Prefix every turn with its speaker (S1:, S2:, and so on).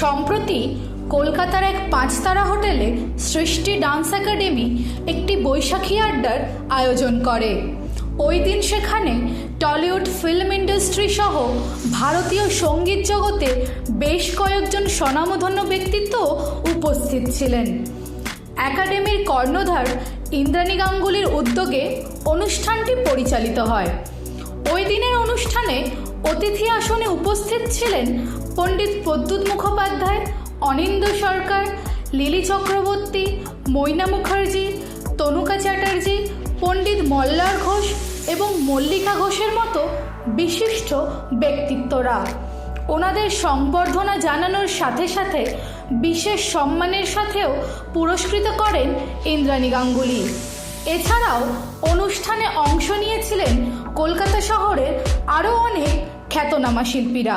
S1: সম্প্রতি কলকাতার এক পাঁচতারা হোটেলে সৃষ্টি ডান্স একাডেমি একটি বৈশাখী আড্ডার আয়োজন করে। ওই দিন সেখানে টলিউড ফিল্ম ইন্ডাস্ট্রি সহ ভারতীয় সংগীত জগতে বেশ কয়েকজন স্বনামধন্য ব্যক্তিত্ব উপস্থিত ছিলেন। একাডেমির কর্ণধার ইন্দ্রাণী গাঙ্গুলির উদ্যোগে অনুষ্ঠানটি পরিচালিত হয়। ওই দিনের অনুষ্ঠানে অতিথি আসনে উপস্থিত ছিলেন পণ্ডিত প্রদ্যুৎ মুখোপাধ্যায়। অনিন্দ সরকার, লিলি চক্রবর্তী, মৈনা মুখার্জি, তনুকা চ্যাটার্জি, পণ্ডিত মল্লার ঘোষ এবং মল্লিকা ঘোষের মতো বিশিষ্ট ব্যক্তিত্বরা। ওনাদের সংবর্ধনা জানানোর সাথে সাথে বিশেষ সম্মানের সাথেও পুরস্কৃত করেন ইন্দ্রাণী গাঙ্গুলি। এছাড়াও অনুষ্ঠানে অংশ নিয়েছিলেন কলকাতা শহরের আরও অনেক খ্যাতনামা শিল্পীরা।